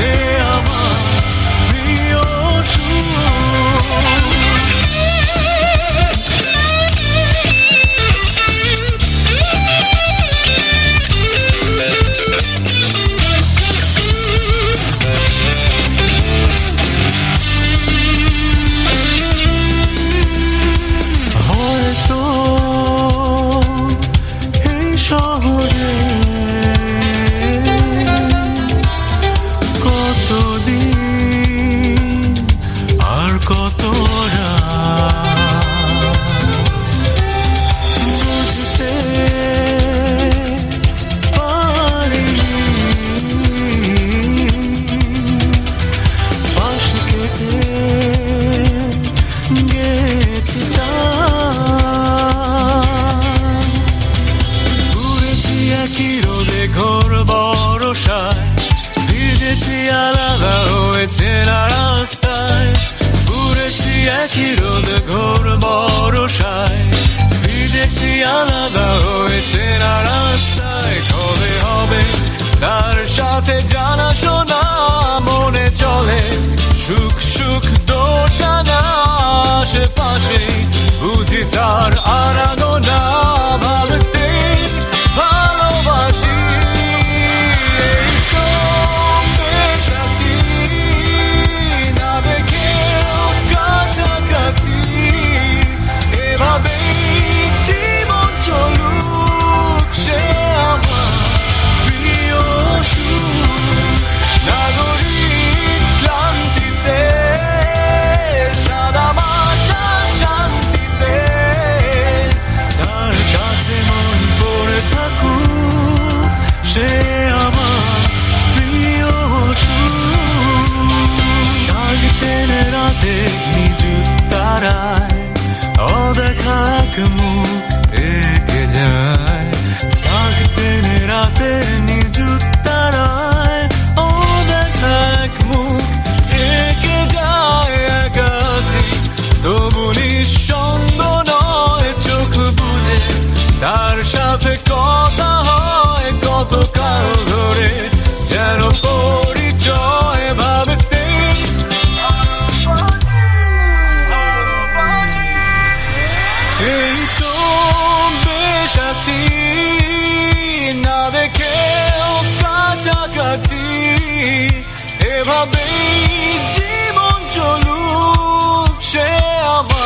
share ঘোর বরসায় ভিজেছি আলাদা হয়েছে না রাস্তায়। ঘুরেছি একই রোদ ঘোর বরসায় ভিজেছি আলাদা হয়েছে না রাস্তায়। কবে হবে তার সাথে জানা মুখ এঁকে যায়। নাক টেনে রাতের নিজুত তারায় ও মুখ এঁকে যায় একাছি তবু নিঃসঙ্গ নয়, চোখ বুঝে তার সাথে কাছাকাছি এভাবেই জীবন চলু সে আমার